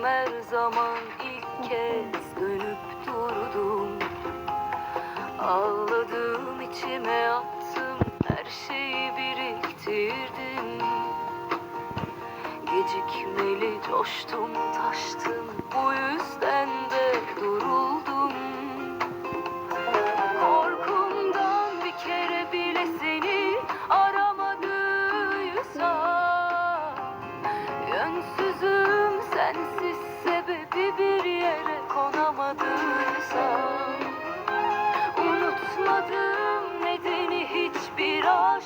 Her zaman ilk kez dönüp durdum. Ağladım içime attım her şeyi biriktirdim. Gecikmeli coştum taştım bu yüzden de duruldum. Korkumdan bir kere bile seni aramadıysam Yönsüzüm sensiz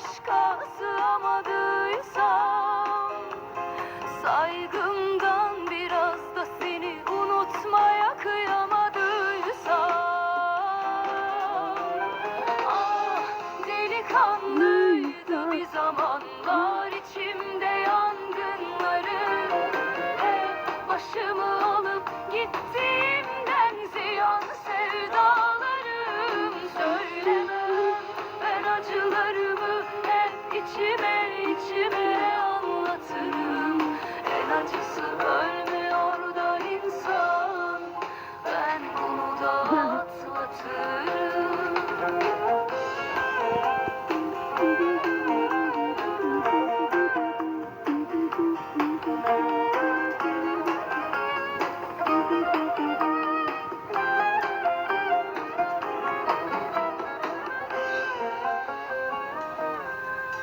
aşka sığamadıysam Saygımdan içime anlatırım. En acısı ölmüyor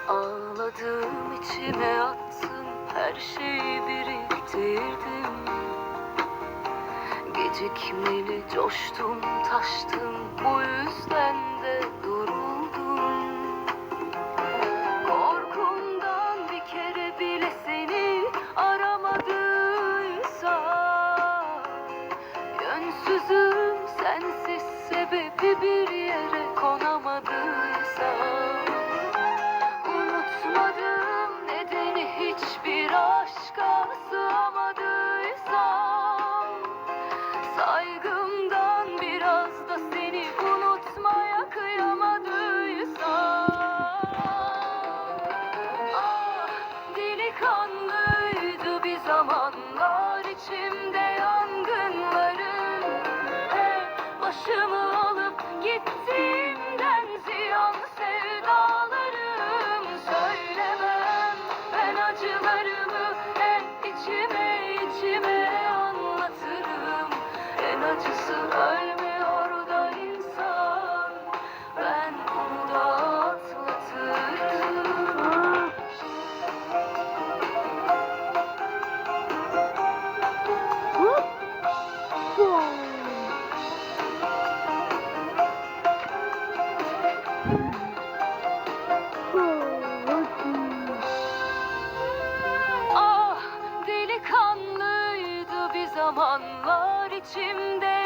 Ağladım içime attım her şeyi biriktirdim. Gecikmeli coştum taştım bu yüzden de duruldum. Korkumdan bir kere bile seni aramadıysam Yönsüzüm sensiz sebebi bir yere konamadıysam zamanlar içimde yangınların Hep başımı alıp gittiğimden ziyan sevdalarım. Söylemem ben acılarımı hep içime içime anlatırım. En acısı ölmüyor Ah delikanlıydı bir zamanlar içimde